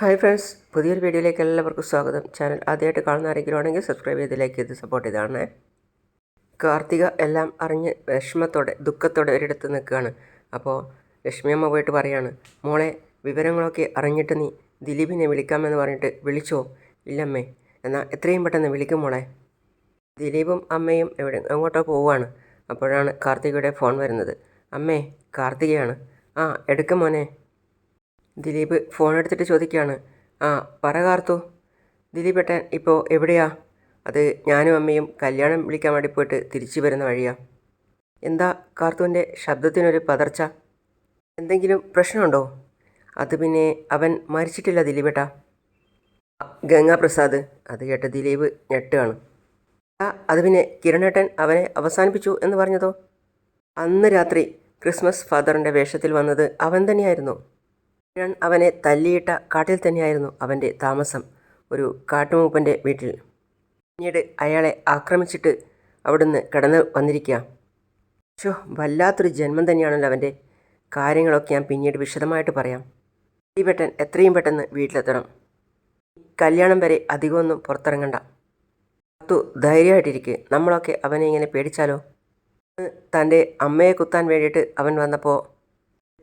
Hi friends പുതിയൊരു വീഡിയോയിലേക്ക് എല്ലാവർക്കും സ്വാഗതം. ചാനൽ ആദ്യമായിട്ട് കാണുന്ന ആരെങ്കിലും ആണെങ്കിൽ സബ്സ്ക്രൈബ് ചെയ്ത് ലൈക്ക് ചെയ്ത് സപ്പോർട്ട് ചെയ്താണ് കാർത്തിക എല്ലാം അറിഞ്ഞ് വിഷമത്തോടെ ദുഃഖത്തോടെ ഒരിടത്ത് നിൽക്കുകയാണ്. അപ്പോൾ ലക്ഷ്മിയമ്മ പോയിട്ട് പറയാണ് മോളെ വിവരങ്ങളൊക്കെ അറിഞ്ഞിട്ട് നീ ദിലീപിനെ വിളിക്കാമെന്ന് പറഞ്ഞിട്ട് വിളിച്ചോ? ഇല്ലമ്മേ. എന്നാൽ എത്രയും പെട്ടെന്ന് വിളിക്കും മോളെ. ദിലീപും അമ്മയും എവിടെ എങ്ങോട്ടോ പോവുകയാണ്. അപ്പോഴാണ് കാർത്തികയുടെ ഫോൺ വരുന്നത്. അമ്മേ കാർത്തികയാണ്. ആ എടുക്കും മോനെ. ദിലീപ് ഫോൺ എടുത്തിട്ട് ചോദിക്കുകയാണ്. ആ പറ കാർത്തു. ദിലീപ് ഏട്ടൻ ഇപ്പോൾ എവിടെയാ? അത് ഞാനും അമ്മയും കല്യാണം വിളിക്കാൻ വേണ്ടി പോയിട്ട് തിരിച്ചു വരുന്ന വഴിയാ. എന്താ കാർത്തുവിന്റെ ശബ്ദത്തിനൊരു പതർച്ച? എന്തെങ്കിലും പ്രശ്നമുണ്ടോ? അത് പിന്നെ അവൻ മരിച്ചിട്ടില്ല ദിലീപേട്ടാ ഗംഗാപ്രസാദ്. അത് കേട്ട് ദിലീപ് ഞെട്ടുകയാണ്. ആ അത് പിന്നെ കിരണേട്ടൻ അവനെ അവസാനിപ്പിച്ചു എന്ന് പറഞ്ഞതോ? അന്ന് രാത്രി ക്രിസ്മസ് ഫാദറിന്റെ വേഷത്തിൽ വന്നത് അവൻ തന്നെയായിരുന്നു. കിരൺ അവനെ തല്ലിയിട്ട കാട്ടിൽ തന്നെയായിരുന്നു അവന്റെ താമസം ഒരു കാട്ടുമൂപ്പന്റെ വീട്ടിൽ. പിന്നീട് അയാളെ ആക്രമിച്ചിട്ട് അവിടുന്ന് കടന്നു വന്നിരിക്കുക ഷോ വല്ലാത്തൊരു ജന്മം തന്നെയാണല്ലോ അവന്റെ കാര്യങ്ങളൊക്കെ ഞാൻ പിന്നീട് വിശദമായിട്ട് പറയാം. ഈ പെട്ടൻ എത്രയും പെട്ടെന്ന് വീട്ടിലെത്തണം. കല്യാണം വരെ അധികമൊന്നും പുറത്തിറങ്ങണ്ട. പത്തു ധൈര്യമായിട്ടിരിക്കുക നമ്മളൊക്കെ അവനെ ഇങ്ങനെ പേടിച്ചാലോ? തന്റെ അമ്മയെ കുത്താൻ വേണ്ടിയിട്ട് അവൻ വന്നപ്പോൾ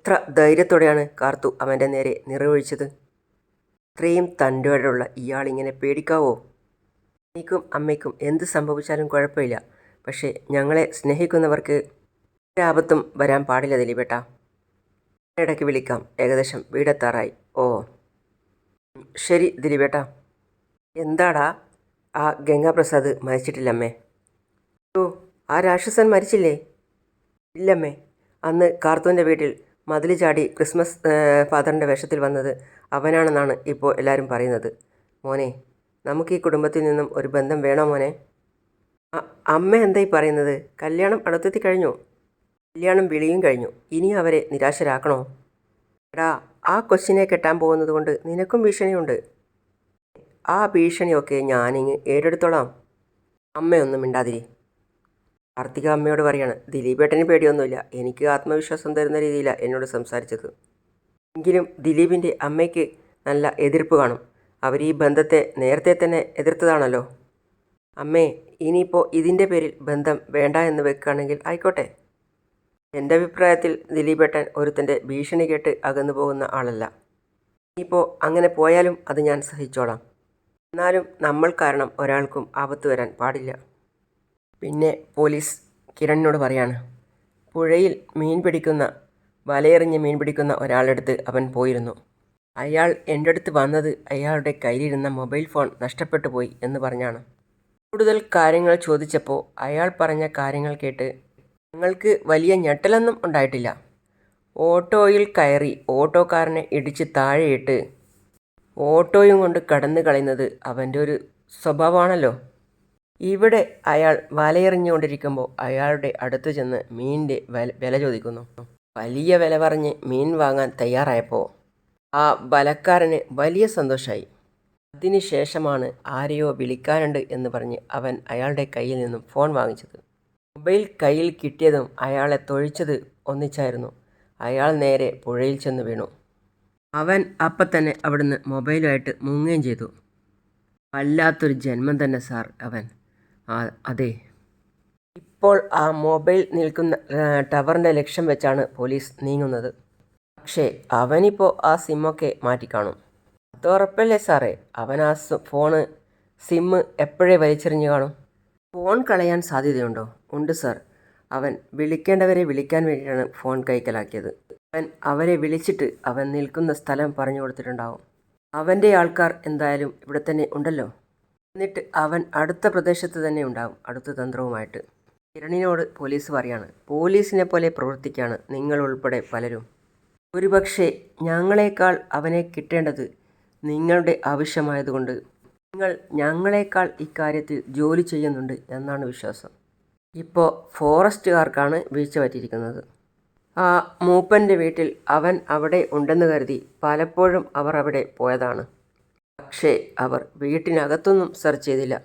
എത്ര ധൈര്യത്തോടെയാണ് കാർത്തു അവന്റെ നേരെ നിറവൊഴിച്ചത്? ഇത്രയും തന്റെയുള്ള ഇയാളിങ്ങനെ പേടിക്കാവോ? എനിക്കും അമ്മയ്ക്കും എന്ത് സംഭവിച്ചാലും കുഴപ്പമില്ല. പക്ഷേ ഞങ്ങളെ സ്നേഹിക്കുന്നവർക്ക് ഒരാപത്തും വരാൻ പാടില്ല ദിലീപേട്ട. ഇടയ്ക്ക് വിളിക്കാം. ഏകദേശം വീടെത്താറായി. ഓ. ശരി ദിലീപേട്ട. എന്താടാ? ആ ഗംഗാപ്രസാദ് മരിച്ചിട്ടില്ലമ്മേ. ഓ ആ രാക്ഷസൻ മരിച്ചില്ലേ? ഇല്ലമ്മേ. അന്ന് കാർത്തൂന്റെ വീട്ടിൽ മതിൽ ചാടി ക്രിസ്മസ് ഫാദറിന്റെ വേഷത്തിൽ വന്നത് അവനാണെന്നാണ് ഇപ്പോൾ എല്ലാവരും പറയുന്നത്. മോനെ നമുക്ക് ഈ കുടുംബത്തിൽ നിന്നും ഒരു ബന്ധം വേണോ മോനെ? അമ്മ എന്തായി പറയുന്നത്? കല്യാണം അടുത്തെത്തി കഴിഞ്ഞു? കല്യാണം വിളിയും കഴിഞ്ഞു. ഇനി അവരെ നിരാശരാക്കണോ? എടാ ആ കൊച്ചിനെ കെട്ടാൻ പോകുന്നത് കൊണ്ട് നിനക്കും ഭീഷണിയുണ്ട്. ആ ഭീഷണിയൊക്കെ ഞാനിങ്ങ് ഏറ്റെടുത്തോളാം. അമ്മയൊന്നും മിണ്ടാതിരി. കാർത്തിക അമ്മയോട് പറയാണ് ദിലീപേട്ടന് പേടിയൊന്നുമില്ല. എനിക്ക് ആത്മവിശ്വാസം തരുന്ന രീതിയിലാണ് എന്നോട് സംസാരിച്ചത്. എങ്കിലും ദിലീപിന്റെ അമ്മയ്ക്ക് നല്ല എതിർപ്പ് കാണും. അവർ ഈ ബന്ധത്തെ നേരത്തെ തന്നെ എതിർത്തതാണല്ലോ. അമ്മേ ഇനിയിപ്പോൾ ഇതിന്റെ പേരിൽ ബന്ധം വേണ്ട എന്ന് വെക്കുകയാണെങ്കിൽ ആയിക്കോട്ടെ. എന്റെ അഭിപ്രായത്തിൽ ദിലീപേട്ടൻ ഒരുത്തന്റെ ഭീഷണി കേട്ട് അകന്നു പോകുന്ന ആളല്ല. ഇനിയിപ്പോൾ അങ്ങനെ പോയാലും അത് ഞാൻ സഹിച്ചോളാം. എന്നാലും നമ്മൾ കാരണം ഒരാൾക്കും ആപത്ത് വരാൻ പാടില്ല. പിന്നെ പോലീസ് കിരണിനോട് പറയാണ് പുഴയിൽ മീൻ പിടിക്കുന്ന വലയെറിഞ്ഞ് മീൻ പിടിക്കുന്ന ഒരാളുടെ ഒരാളെടുത്ത് അവൻ പോയിരുന്നു. അയാൾ എന്റെ അടുത്ത് വന്നത് അയാളുടെ കയ്യിലിരുന്ന മൊബൈൽ ഫോൺ നഷ്ടപ്പെട്ടു പോയി എന്ന് പറഞ്ഞാണ്. കൂടുതൽ കാര്യങ്ങൾ ചോദിച്ചപ്പോൾ അയാൾ പറഞ്ഞ കാര്യങ്ങൾ കേട്ട് ഞങ്ങൾക്ക് വലിയ ഞെട്ടലൊന്നും ഉണ്ടായിട്ടില്ല. ഓട്ടോയിൽ കയറി ഓട്ടോക്കാരനെ ഇടിച്ച് താഴെയിട്ട് ഓട്ടോയും കൊണ്ട് കടന്നു കളയുന്നത് അവന്റെ ഒരു സ്വഭാവമാണല്ലോ. ഇവിടെ അയാൾ വലയെറിഞ്ഞുകൊണ്ടിരിക്കുമ്പോൾ അയാളുടെ അടുത്ത് ചെന്ന് മീനിന്റെ വില ചോദിക്കുന്നു. വലിയ വില പറഞ്ഞ് മീൻ വാങ്ങാൻ തയ്യാറായപ്പോൾ ആ വലക്കാരന് വലിയ സന്തോഷമായി അതിനുശേഷമാണ് ആരെയോ വിളിക്കാനുണ്ട് എന്ന് പറഞ്ഞ് അവൻ അയാളുടെ കയ്യിൽ നിന്നും ഫോൺ വാങ്ങിച്ചത്. മൊബൈൽ കയ്യിൽ കിട്ടിയതും അയാളെ തൊഴിച്ചത് ഒന്നിച്ചായിരുന്നു. അയാൾ നേരെ പുഴയിൽ ചെന്ന് വീണു. അവൻ അപ്പം തന്നെ അവിടുന്ന് മൊബൈലുമായിട്ട് മുങ്ങുകയും ചെയ്തു. വല്ലാത്തൊരു ജന്മം തന്നെ സാർ അവൻ. അതെ. ഇപ്പോൾ ആ മൊബൈൽ നിൽക്കുന്ന ടവറിന്റെ ലക്ഷ്യം വെച്ചാണ് പോലീസ് നീങ്ങുന്നത്. പക്ഷേ അവനിപ്പോൾ ആ സിമ്മൊക്കെ മാറ്റിക്കാണും. അത് ഉറപ്പല്ലേ സാറേ? അവൻ ആ ഫോണ് സിമ്മ് എപ്പോഴേ വലിച്ചെറിഞ്ഞു കാണും? ഫോൺ കളയാൻ സാധ്യതയുണ്ടോ? ഉണ്ട് സാർ. അവൻ വിളിക്കേണ്ടവരെ വിളിക്കാൻ വേണ്ടിയിട്ടാണ് ഫോൺ കൈക്കലാക്കിയത്. അവൻ അവരെ വിളിച്ചിട്ട് അവൻ നിൽക്കുന്ന സ്ഥലം പറഞ്ഞു കൊടുത്തിട്ടുണ്ടാവും. അവന്റെ ആൾക്കാർ എന്തായാലും ഇവിടെ തന്നെ ഉണ്ടല്ലോ. എന്നിട്ട് അവൻ അടുത്ത പ്രദേശത്ത് തന്നെ ഉണ്ടാവും അടുത്ത തന്ത്രവുമായിട്ട്. കിരണിനോട് പോലീസ് പറയാണ് പോലീസിനെ പോലെ പ്രവർത്തിക്കുകയാണ് നിങ്ങൾ ഉൾപ്പെടെ പലരും. ഒരുപക്ഷെ ഞങ്ങളെക്കാൾ അവനെ കിട്ടേണ്ടത് നിങ്ങളുടെ ആവശ്യമായതുകൊണ്ട്. നിങ്ങൾ ഞങ്ങളെക്കാൾ ഇക്കാര്യത്തിൽ ജോലി ചെയ്യുന്നുണ്ട് എന്നാണ് വിശ്വാസം. ഇപ്പോൾ ഫോറസ്റ്റുകാർക്കാണ് വീഴ്ച പറ്റിയിരിക്കുന്നത്. ആ മൂപ്പന്റെ വീട്ടിൽ അവൻ അവിടെ ഉണ്ടെന്ന് കരുതി പലപ്പോഴും അവർ അവിടെ പോയതാണ്. പക്ഷേ അവർ വീട്ടിനകത്തൊന്നും സെർച്ച് ചെയ്തില്ല.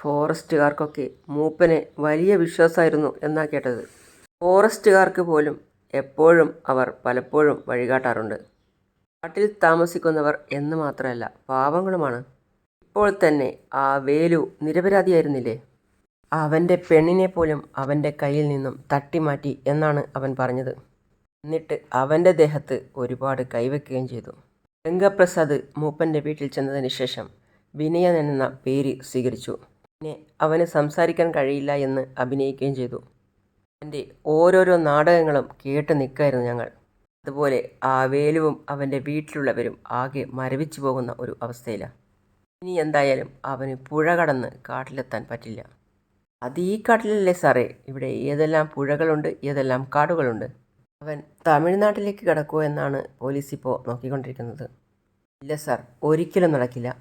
ഫോറസ്റ്റുകാർക്കൊക്കെ മൂപ്പനെ വലിയ വിശ്വാസമായിരുന്നു എന്നാ കേട്ടത്. ഫോറസ്റ്റുകാർക്ക് പോലും എപ്പോഴും അവർ പലപ്പോഴും വഴികാട്ടാറുണ്ട്. കാട്ടിൽ താമസിക്കുന്നവർ എന്ന് മാത്രമല്ല പാവങ്ങളുമാണ്. ഇപ്പോൾ തന്നെ ആ വേലു നിരപരാധിയായിരുന്നില്ലേ? അവന്റെ പെണ്ണിനെ പോലും അവന്റെ കയ്യിൽ നിന്നും തട്ടിമാറ്റി എന്നാണ് അവൻ പറഞ്ഞത്. എന്നിട്ട് അവന്റെ ദേഹത്ത് ഒരുപാട് കൈവയ്ക്കുകയും ചെയ്തു. ഗംഗാപ്രസാദ് മൂപ്പന്റെ വീട്ടിൽ ചെന്നതിന് ശേഷം വിനയൻ എന്ന പേര് സ്വീകരിച്ചു. പിന്നെ അവന് സംസാരിക്കാൻ കഴിയില്ല എന്ന് അഭിനയിക്കുകയും ചെയ്തു. അവന്റെ ഓരോരോ നാടകങ്ങളും കേട്ട് നിൽക്കായിരുന്നു ഞങ്ങൾ. അതുപോലെ ആ വേലുവും അവന്റെ വീട്ടിലുള്ളവരും ആകെ മരവിച്ചു പോകുന്ന ഒരു അവസ്ഥയിലാണ് ഇനി എന്തായാലും അവന് പുഴ കടന്ന് കാട്ടിലെത്താൻ പറ്റില്ല. അത് ഈ കാട്ടിലല്ലേ സാറേ? ഇവിടെ ഏതെല്ലാം പുഴകളുണ്ട് ഏതെല്ലാം കാടുകളുണ്ട്? അവൻ തമിഴ്നാട്ടിലേക്ക് കടക്കുമോ എന്നാണ് പോലീസ് ഇപ്പോൾ നോക്കിക്കൊണ്ടിരിക്കുന്നത്. ഇല്ല സാർ. ഒരിക്കലും നടക്കില്ല.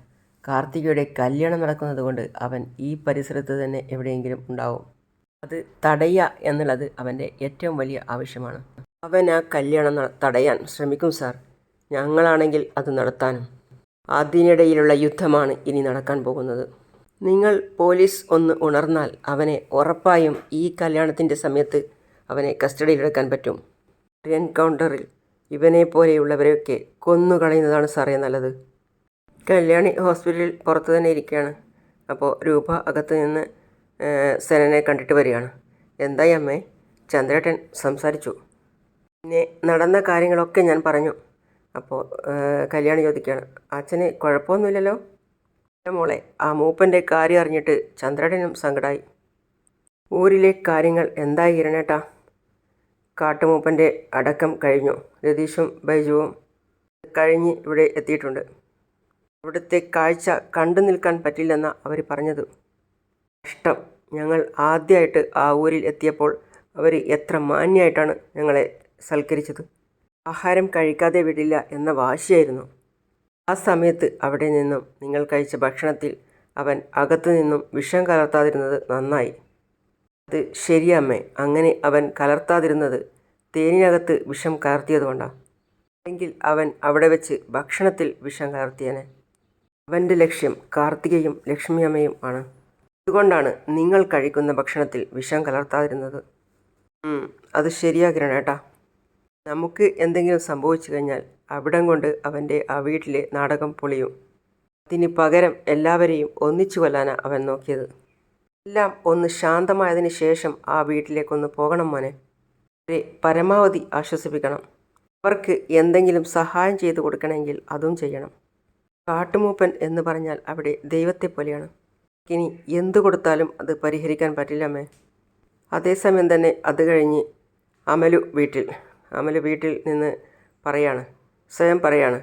കാർത്തികയുടെ കല്യാണം നടക്കുന്നത് കൊണ്ട് അവൻ ഈ പരിസരത്ത് തന്നെ എവിടെയെങ്കിലും ഉണ്ടാവും. അത് തടയുക എന്നുള്ളത് അവന്റെ ഏറ്റവും വലിയ ആവശ്യമാണ്. അവൻ ആ കല്യാണം തടയാൻ ശ്രമിക്കും സാർ. ഞങ്ങളാണെങ്കിൽ അത് നടത്താനും. അതിനിടയിലുള്ള യുദ്ധമാണ് ഇനി നടക്കാൻ പോകുന്നത്. നിങ്ങൾ പോലീസ് ഒന്ന് ഉണർന്നാൽ അവനെ ഉറപ്പായും ഈ കല്യാണത്തിന്റെ സമയത്ത് അവനെ കസ്റ്റഡിയിലെടുക്കാൻ പറ്റും. എൻകൗണ്ടറിൽ ഇവനെ പോലെയുള്ളവരെയൊക്കെ കൊന്നുകളയുന്നതാണ് സാറേ നല്ലത്. കല്യാണി ഹോസ്പിറ്റലിൽ പുറത്ത് തന്നെ ഇരിക്കുകയാണ്. അപ്പോൾ രൂപ അകത്ത് നിന്ന് സെനനെ കണ്ടിട്ട് വരികയാണ്. എന്തായി അമ്മേ? ചന്ദ്രേട്ടൻ സംസാരിച്ചു. പിന്നെ നടന്ന കാര്യങ്ങളൊക്കെ ഞാൻ പറഞ്ഞു. അപ്പോൾ കല്യാണി ചോദിക്കുകയാണ്. അച്ഛന് കുഴപ്പമൊന്നുമില്ലല്ലോ? മോളെ ആ മൂപ്പന്റെ കാര്യം അറിഞ്ഞിട്ട് ചന്ദ്രേട്ടനും സങ്കടമായി ഊരിലെ കാര്യങ്ങൾ എന്തായി ഇരണേട്ടാ? കാട്ടുമൂപ്പന്റെ അടക്കം കഴിഞ്ഞു. രതീഷും ബൈജുവും കഴിഞ്ഞ് ഇവിടെ എത്തിയിട്ടുണ്ട്. ഇവിടുത്തെ കാഴ്ച കണ്ടു നിൽക്കാൻ പറ്റില്ലെന്ന അവർ പറഞ്ഞത്. കഷ്ടം. ഞങ്ങൾ ആദ്യമായിട്ട് ആ ഊരിൽ എത്തിയപ്പോൾ അവർ എത്ര മാന്യമായിട്ടാണ് ഞങ്ങളെ സൽക്കരിച്ചത്. ആഹാരം കഴിക്കാതെ വിടില്ല എന്ന വാശിയായിരുന്നു. ആ സമയത്ത് അവിടെ നിന്നും നിങ്ങൾ കഴിച്ച ഭക്ഷണത്തിൽ അവൻ അകത്തു നിന്നും വിഷം കലർത്താതിരുന്നത് നന്നായി. അത് ശരിയമ്മേ. അങ്ങനെ അവൻ കലർത്താതിരുന്നത് തേനിനകത്ത് വിഷം കലർത്തിയതുകൊണ്ടാണ് അല്ലെങ്കിൽ അവൻ അവിടെ വെച്ച് ഭക്ഷണത്തിൽ വിഷം കലർത്തിയനെ. അവന്റെ ലക്ഷ്യം കാർത്തികയും ലക്ഷ്മിയമ്മയും ആണ്. അതുകൊണ്ടാണ് നിങ്ങൾ കഴിക്കുന്ന ഭക്ഷണത്തിൽ വിഷം കലർത്താതിരുന്നത്. അത് അത് ശരിയാകിരണേട്ടാ നമുക്ക് എന്തെങ്കിലും സംഭവിച്ചു കഴിഞ്ഞാൽ അവിടം കൊണ്ട് അവന്റെ ആ വീട്ടിലെ നാടകം പൊളിയും. അതിന് പകരം എല്ലാവരെയും ഒന്നിച്ചു കൊല്ലാനാണ് അവൻ നോക്കിയത്. എല്ലാം ഒന്ന് ശാന്തമായതിനു ശേഷം ആ വീട്ടിലേക്കൊന്ന് പോകണം മോനെ. അവരെ പരമാവധി ആശ്വസിപ്പിക്കണം. അവർക്ക് എന്തെങ്കിലും സഹായം ചെയ്തു കൊടുക്കണമെങ്കിൽ അതും ചെയ്യണം. കാട്ടുമൂപ്പൻ എന്ന് പറഞ്ഞാൽ അവിടെ ദൈവത്തെ പോലെയാണ്. ഇനി എന്തു കൊടുത്താലും അത് പരിഹരിക്കാൻ പറ്റില്ലമ്മേ അതേസമയം തന്നെ അത് കഴിഞ്ഞ് അമലു വീട്ടിൽ അമലു വീട്ടിൽ നിന്ന് പറയാണ് സ്വയം പറയാണ്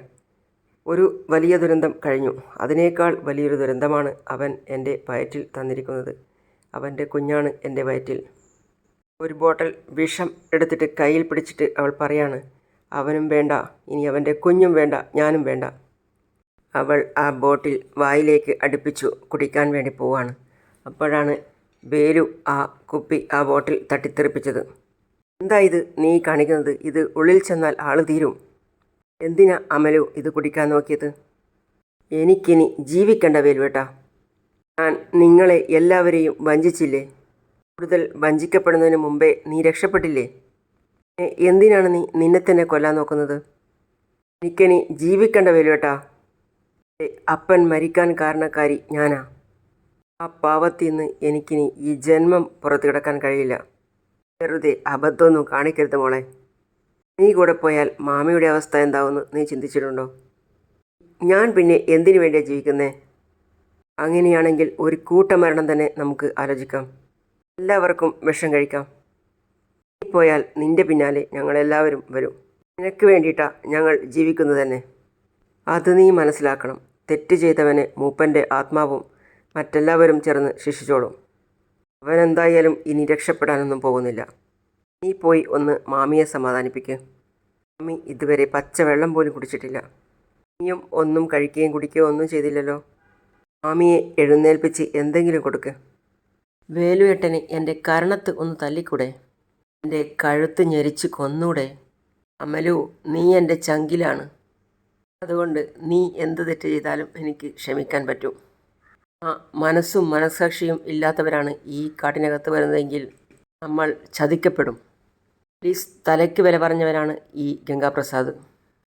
ഒരു വലിയ ദുരന്തം കഴിഞ്ഞു. അതിനേക്കാൾ വലിയൊരു ദുരന്തമാണ് അവൻ എന്റെ വയറ്റിൽ തന്നിരിക്കുന്നത്. അവന്റെ കുഞ്ഞാണ് എന്റെ വയറ്റിൽ. ഒരു ബോട്ടൽ വിഷം എടുത്തിട്ട് കയ്യിൽ പിടിച്ചിട്ട് അവൾ പറയാണ് അവനും വേണ്ട ഇനി അവന്റെ കുഞ്ഞും വേണ്ട ഞാനും വേണ്ട. അവൾ ആ ബോട്ടിൽ വായിലേക്ക് അടുപ്പിച്ചു കുടിക്കാൻ വേണ്ടി പോവാണ്. അപ്പോഴാണ് വേലു ആ കുപ്പി ആ ബോട്ടിൽ തട്ടിത്തെറിപ്പിച്ചത്. എന്താ ഇത് നീ കാണിക്കുന്നത്? ഇത് ഉള്ളിൽ ചെന്നാൽ ആൾ തീരും. എന്തിനാ അമലു ഇത് കുടിക്കാൻ നോക്കിയത്? എനിക്കിനി ജീവിക്കേണ്ട വേലുവേട്ടാ ഞാൻ നിങ്ങളെ എല്ലാവരെയും വഞ്ചിച്ചില്ലേ? കൂടുതൽ വഞ്ചിക്കപ്പെടുന്നതിന് മുമ്പേ നീ രക്ഷപ്പെട്ടില്ലേ? എന്തിനാണ് നീ നിന്നെ തന്നെ കൊല്ലാൻ നോക്കുന്നത്? എനിക്കിനി ജീവിക്കേണ്ട വേലുവേട്ടാ അപ്പൻ മരിക്കാൻ കാരണക്കാരി ഞാനാ. ആ പാവത്തിൽ നിന്ന് എനിക്കിനി ഈ ജന്മം പുറത്തു കിടക്കാൻ കഴിയില്ല. വെറുതെ അബദ്ധമൊന്നും കാണിക്കരുത് മോളെ. നീ കൂടെ പോയാൽ മാമയുടെ അവസ്ഥ എന്താവുമെന്ന് നീ ചിന്തിച്ചിട്ടുണ്ടോ? ഞാൻ പിന്നെ എന്തിനു വേണ്ടിയാണ് ജീവിക്കുന്നേ? അങ്ങനെയാണെങ്കിൽ ഒരു കൂട്ടമരണം തന്നെ നമുക്ക് ആലോചിക്കാം. എല്ലാവർക്കും വിഷം കഴിക്കാം. നീ പോയാൽ നിന്റെ പിന്നാലെ ഞങ്ങളെല്ലാവരും വരും. നിനക്ക് വേണ്ടിയിട്ടാ ഞങ്ങൾ ജീവിക്കുന്നത് തന്നെ. അത് നീ മനസ്സിലാക്കണം. തെറ്റ് ചെയ്തവനെ മൂപ്പന്റെ ആത്മാവും മറ്റെല്ലാവരും ചേർന്ന് ശിക്ഷിച്ചോളും. അവനെന്തായാലും ഇനി രക്ഷപ്പെടാനൊന്നും പോകുന്നില്ല. നീ പോയി ഒന്ന് മാമിയെ സമാധാനിപ്പിക്ക്. മാമി ഇതുവരെ പച്ചവെള്ളം പോലും കുടിച്ചിട്ടില്ല. നീയും ഒന്നും കഴിക്കുകയും കുടിക്കുകയോ ഒന്നും ചെയ്തില്ലല്ലോ. മാമിയെ എഴുന്നേൽപ്പിച്ച് എന്തെങ്കിലും കൊടുക്ക്. വേലുവേട്ടന് എന്റെ കരണത്ത് ഒന്ന് തല്ലിക്കൂടെ? എന്റെ കഴുത്ത് ഞെരിച്ച് കൊന്നൂടെ? അമലു നീ എന്റെ ചങ്കിലാണ്. അതുകൊണ്ട് നീ എന്ത് തെറ്റ് ചെയ്താലും എനിക്ക് ക്ഷമിക്കാൻ പറ്റും. ആ മനസ്സും മനസ്സാക്ഷിയും ഇല്ലാത്തവരാണ് ഈ കാട്ടിനകത്ത് വരുന്നതെങ്കിൽ നമ്മൾ ചതിക്കപ്പെടും. പ്ലീസ് തലയ്ക്ക് വില പറഞ്ഞവരാണ് ഈ ഗംഗാപ്രസാദ്.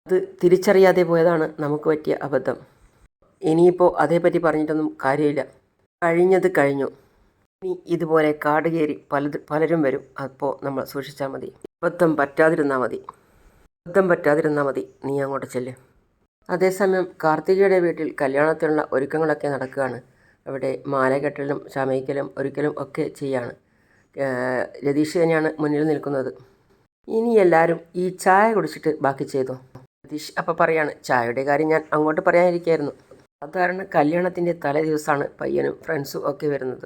അത് തിരിച്ചറിയാതെ പോയതാണ് നമുക്ക് പറ്റിയ അബദ്ധം. ഇനിയിപ്പോൾ അതേപ്പറ്റി പറഞ്ഞിട്ടൊന്നും കാര്യമില്ല. കഴിഞ്ഞത് കഴിഞ്ഞു. ഇനി ഇതുപോലെ കാട് കയറി പലത് പലരും വരും. അപ്പോൾ നമ്മൾ സൂക്ഷിച്ചാൽ മതി. അബദ്ധം പറ്റാതിരുന്നാൽ മതി. അബദ്ധം പറ്റാതിരുന്നാൽ മതി. നീ അങ്ങോട്ട് ചെല്ല്. അതേസമയം കാർത്തികയുടെ വീട്ടിൽ കല്യാണത്തിനുള്ള ഒരുക്കങ്ങളൊക്കെ നടക്കുകയാണ്. അവിടെ മാലകെട്ടലും ചമയിക്കലും ഒരുക്കലും ഒക്കെ ചെയ്യാണ്. രതീഷ് തന്നെയാണ് മുന്നിൽ നിൽക്കുന്നത്. ഇനി എല്ലാവരും ഈ ചായ കുടിച്ചിട്ട് ബാക്കി ചെയ്തു. രതീഷ് അപ്പോൾ പറയാണ് ചായയുടെ കാര്യം ഞാൻ അങ്ങോട്ട് പറയാനിരിക്കായിരുന്നു. സാധാരണ കല്യാണത്തിന്റെ തലേ ദിവസമാണ് പയ്യനും ഫ്രണ്ട്സും ഒക്കെ വരുന്നത്.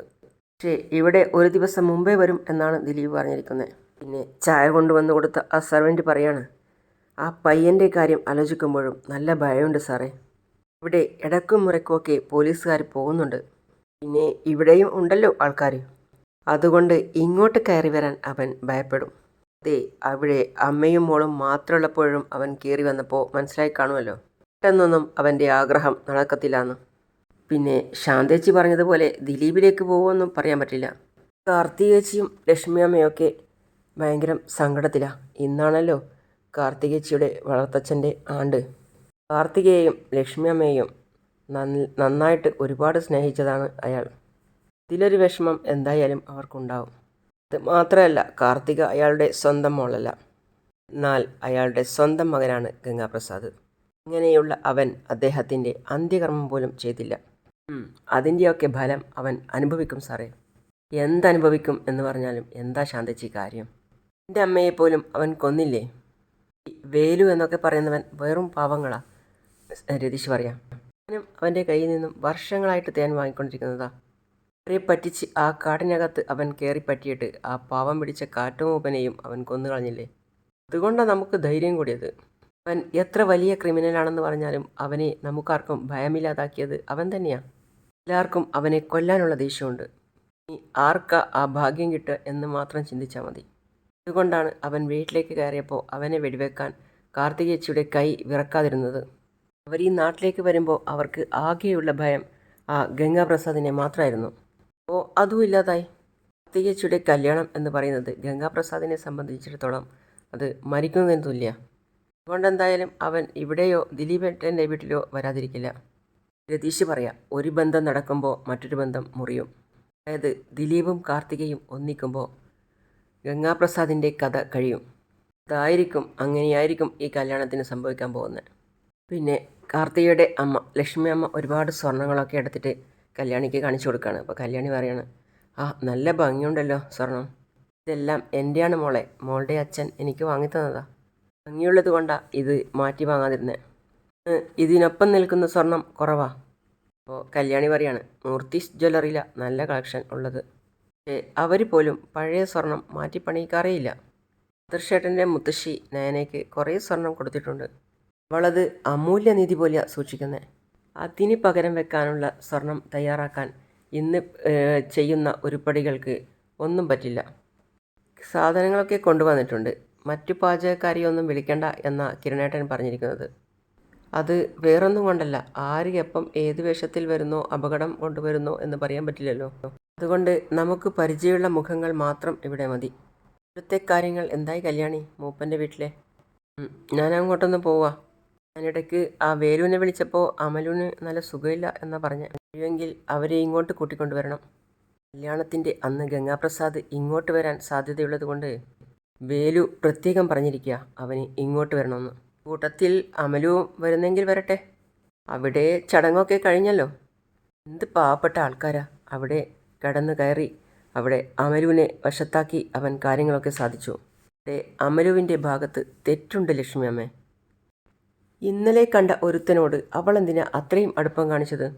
പക്ഷേ ഇവിടെ ഒരു ദിവസം മുമ്പേ വരും എന്നാണ് ദിലീപ് പറഞ്ഞിരിക്കുന്നത്. പിന്നെ ചായ കൊണ്ടുവന്ന് കൊടുത്ത ആ സർവന്റ് പറയാണ് ആ പയ്യന്റെ കാര്യം ആലോചിക്കുമ്പോഴും നല്ല ഭയമുണ്ട് സാറേ. ഇവിടെ ഇടക്കും മുറക്കുമൊക്കെ പോലീസുകാർ പോകുന്നുണ്ട്. പിന്നെ ഇവിടെയും ഉണ്ടല്ലോ ആൾക്കാർ അതുകൊണ്ട് ഇങ്ങോട്ട് കയറി വരാൻ അവൻ ഭയപ്പെടും. അതെ അവിടെ അമ്മയും മോളും മാത്രമുള്ളപ്പോഴും അവൻ കയറി വന്നപ്പോൾ മനസ്സിലായി കാണുമല്ലോ. പെട്ടെന്നൊന്നും അവന്റെ ആഗ്രഹം നടക്കത്തില്ലാന്ന്. പിന്നെ ശാന്തേച്ചി പറഞ്ഞതുപോലെ ദിലീപിലേക്ക് പോകുമെന്നും പറയാൻ പറ്റില്ല. കാർത്തികേച്ചിയും ലക്ഷ്മി അമ്മയൊക്കെ ഭയങ്കര സങ്കടത്തിലാണ് ഇന്നാണല്ലോ കാർത്തികേച്ചിയുടെ വളർത്തച്ഛന്റെ ആണ്ട്. കാർത്തികയെയും ലക്ഷ്മി അമ്മയെയും നന്ന- നന്നായിട്ട് ഒരുപാട് സ്നേഹിച്ചതാണ് അയാൾ. ഇതിലൊരു വിഷമം എന്തായാലും അവർക്കുണ്ടാവും. അത് മാത്രമല്ല കാർത്തിക അയാളുടെ സ്വന്തം മോളല്ല. എന്നാൽ അയാളുടെ സ്വന്തം മകനാണ് ഗംഗാപ്രസാദ്. ഇങ്ങനെയുള്ള അവൻ അദ്ദേഹത്തിന്റെ അന്ത്യകർമ്മം പോലും ചെയ്തില്ല. അതിന്റെയൊക്കെ ഫലം അവൻ അനുഭവിക്കും സാറേ. എന്തനുഭവിക്കും എന്ന് പറഞ്ഞാലും എന്താ ശാന്തച്ചി കാര്യം? എന്റെ അമ്മയെപ്പോലും അവൻ കൊന്നില്ലേ? വേലു എന്നൊക്കെ പറയുന്നവൻ വെറും പാവങ്ങളാ രതീഷ് പറയാം. അവനും അവന്റെ കയ്യിൽ നിന്നും വർഷങ്ങളായിട്ട് തേൻ വാങ്ങിക്കൊണ്ടിരിക്കുന്നതാ. അവരെ പറ്റിച്ച് ആ കാടിനകത്ത് അവൻ കയറി പറ്റിയിട്ട് ആ പാവം പിടിച്ച കാറ്റുമൂപ്പനെയും അവൻ കൊന്നു കൊന്നുകളഞ്ഞില്ലേ? അതുകൊണ്ടാണ് നമുക്ക് ധൈര്യം കൂടിയത്. അവൻ എത്ര വലിയ ക്രിമിനലാണെന്ന് പറഞ്ഞാലും അവനെ നമുക്കാർക്കും ഭയമില്ലാതാക്കിയത് അവൻ തന്നെയാണ് എല്ലാവർക്കും അവനെ കൊല്ലാനുള്ള ദേഷ്യമുണ്ട്. ഇനി ആർക്കാ ആ ഭാഗ്യം കിട്ടുക എന്ന് മാത്രം ചിന്തിച്ചാൽ മതി. അതുകൊണ്ടാണ് അവൻ വീട്ടിലേക്ക് കയറിയപ്പോൾ അവനെ വെടിവെക്കാൻ കാർത്തികേച്ചിയുടെ കൈ വിറക്കാതിരുന്നത്. അവർ ഈ നാട്ടിലേക്ക് വരുമ്പോൾ അവർക്ക് ആകെയുള്ള ഭയം ആ ഗംഗാപ്രസാദിനെ മാത്രമായിരുന്നു. അപ്പോൾ അതും ഇല്ലാതായി. കാർത്തികേച്ചിയുടെ കല്യാണം എന്ന് പറയുന്നത് ഗംഗാപ്രസാദിനെ സംബന്ധിച്ചിടത്തോളം അത് മരിക്കുന്നതിന് തുല്യ. അതുകൊണ്ട് എന്തായാലും അവൻ ഇവിടെയോ ദിലീപേട്ടന്റെ വീട്ടിലോ വരാതിരിക്കില്ല. രതീഷ് പറയാം ഒരു ബന്ധം നടക്കുമ്പോൾ മറ്റൊരു ബന്ധം മുറിയും. അതായത് ദിലീപും കാർത്തികയും ഒന്നിക്കുമ്പോൾ ഗംഗാപ്രസാദിന്റെ കഥ കഴിയും. അതായിരിക്കും അങ്ങനെയായിരിക്കും ഈ കല്യാണത്തിന് സംഭവിക്കാൻ പോകുന്നത് പിന്നെ കാർത്തികയുടെ അമ്മ ലക്ഷ്മി അമ്മ ഒരുപാട് സ്വർണങ്ങളൊക്കെ എടുത്തിട്ട് കല്യാണിക്ക് കാണിച്ചു കൊടുക്കുകയാണ് അപ്പോൾ കല്യാണി പറയാണ് ആ നല്ല ഭംഗിയുണ്ടല്ലോ സ്വർണം. ഇതെല്ലാം എന്റെയാണ് മോളെ. മോളുടെ അച്ഛൻ എനിക്ക് വാങ്ങിത്തന്നതാ. ഭംഗിയുള്ളത് കൊണ്ടാണ് ഇത് മാറ്റി വാങ്ങാതിരുന്നേ. ഇതിനൊപ്പം നിൽക്കുന്ന സ്വർണം കുറവാ. അപ്പോൾ കല്യാണി പറയാണ് മൂർത്തിസ് ജ്വല്ലറിയിലാണ് നല്ല കളക്ഷൻ ഉള്ളത്. അവർ പോലും പഴയ സ്വർണം മാറ്റി പണിയിക്കാറേയില്ല. തീർച്ചയായിട്ടെന്റെ മുത്തശ്ശി നയനയ്ക്ക് കുറേ സ്വർണം കൊടുത്തിട്ടുണ്ട്. അവളത് അമൂല്യനിധി പോലെയാണ് സൂക്ഷിക്കുന്നത് അതിന് പകരം വെക്കാനുള്ള സ്വർണം തയ്യാറാക്കാൻ ഇന്ന് ചെയ്യുന്ന ഉരുപ്പടികൾക്ക് ഒന്നും പറ്റില്ല. സാധനങ്ങളൊക്കെ കൊണ്ടുവന്നിട്ടുണ്ട്. മറ്റു പാചകക്കാരിയൊന്നും വിളിക്കണ്ട എന്ന കിരണേട്ടൻ പറഞ്ഞിരിക്കുന്നത്. അത് വേറൊന്നും കൊണ്ടല്ല. ആര് എപ്പം ഏത് വേഷത്തിൽ വരുന്നോ അപകടം കൊണ്ടുവരുന്നോ എന്ന് പറയാൻ പറ്റില്ലല്ലോ. അതുകൊണ്ട് നമുക്ക് പരിചയമുള്ള മുഖങ്ങൾ മാത്രം ഇവിടെ മതി. ഇവിടുത്തെ കാര്യങ്ങൾ എന്തായി കല്യാണി മൂപ്പന്റെ വീട്ടിലെ? ഞാൻ അങ്ങോട്ടൊന്ന് പോവാ. ഞാനിടയ്ക്ക് ആ വേലുവിനെ വിളിച്ചപ്പോൾ അമലുവിന് നല്ല സുഖമില്ല എന്ന് പറഞ്ഞു. കഴിയുമെങ്കിൽ അവരെ ഇങ്ങോട്ട് കൂട്ടിക്കൊണ്ടുവരണം. കല്യാണത്തിന്റെ അന്ന് ഗംഗാപ്രസാദ് ഇങ്ങോട്ട് വരാൻ സാധ്യതയുള്ളത് കൊണ്ട് വേലു പ്രത്യേകം പറഞ്ഞിരിക്കുക. അവന് ഇങ്ങോട്ട് വരണമെന്ന്. കൂട്ടത്തിൽ അമലുവും വരുന്നെങ്കിൽ വരട്ടെ. അവിടെ ചടങ്ങൊക്കെ കഴിഞ്ഞല്ലോ. എന്ത് പാവപ്പെട്ട ആൾക്കാരാ. അവിടെ കടന്നു കയറി അവിടെ അമലുവിനെ വശത്താക്കി അവൻ കാര്യങ്ങളൊക്കെ സാധിച്ചു. അവിടെ അമലുവിന്റെ ഭാഗത്ത് തെറ്റുണ്ട് ലക്ഷ്മി അമ്മേ ഇന്നലെ കണ്ട ഒരുത്തനോട് അവൾ എന്തിനാ അത്രയും അടുപ്പം കാണിച്ചത്?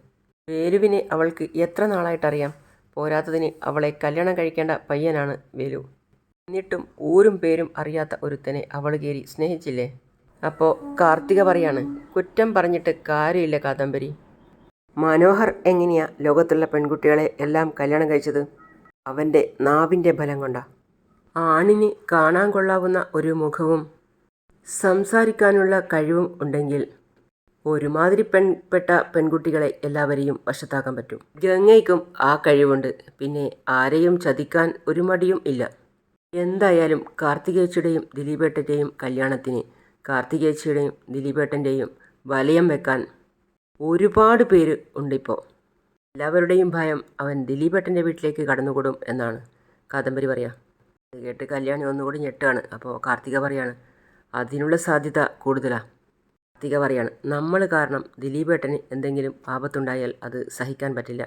വേലുവിനെ അവൾക്ക് എത്ര നാളായിട്ടറിയാം? പോരാത്തതിന് അവളെ കല്യാണം കഴിക്കേണ്ട പയ്യനാണ് വേലു. എന്നിട്ടും ഊരും പേരും അറിയാത്ത ഒരുത്തനെ അവൾ കയറി സ്നേഹിച്ചില്ലേ? അപ്പോൾ കാർത്തിക പറയാണ് കുറ്റം പറഞ്ഞിട്ട് കാര്യമില്ല കാദംബരി. മനോഹർ എങ്ങനെയാ ലോകത്തുള്ള പെൺകുട്ടികളെ എല്ലാം കല്യാണം കഴിച്ചത്? അവന്റെ നാവിന്റെ ബലം കൊണ്ടാ? ആണിന് കാണാൻ കൊള്ളാവുന്ന ഒരു മുഖവും സംസാരിക്കാനുള്ള കഴിവും ഉണ്ടെങ്കിൽ ഒരുമാതിരി പെൺപ്പെട്ട പെൺകുട്ടികളെ എല്ലാവരെയും വശത്താക്കാൻ പറ്റും. ഗംഗയ്ക്കും ആ കഴിവുണ്ട്. പിന്നെ ആരെയും ചതിക്കാൻ ഒരു മടിയും ഇല്ല. എന്തായാലും കാർത്തികേച്ചിയുടെയും ദിലീപേട്ടന്റെയും കല്യാണത്തിന് കാർത്തികേച്ചിയുടെയും ദിലീപേട്ടന്റെയും വലയം വെക്കാൻ ഒരുപാട് പേര് ഉണ്ടിപ്പോൾ എല്ലാവരുടെയും ഭയം അവൻ ദിലീപേട്ടന്റെ വീട്ടിലേക്ക് കടന്നുകൂടും എന്നാണ്. കാദംബരി പറയാ. അത് കേട്ട് കല്യാണി ഒന്നുകൂടി ഞെട്ടാണ്. അപ്പോൾ കാർത്തിക പറയാണ് അതിനുള്ള സാധ്യത കൂടുതലാണ് കാർത്തിക പറയാണ് നമ്മൾ കാരണം ദിലീപേട്ടന് എന്തെങ്കിലും ആപത്തുണ്ടായാൽ അത് സഹിക്കാൻ പറ്റില്ല.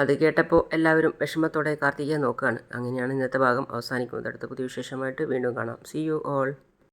അത് കേട്ടപ്പോൾ എല്ലാവരും വിഷമത്തോടെ കാർത്തികയെ നോക്കുകയാണ് അങ്ങനെയാണ് ഇന്നത്തെ ഭാഗം. അവസാനിക്കുന്നത് അടുത്ത പുതിയ വിശേഷമായിട്ട് വീണ്ടും കാണാം. C you all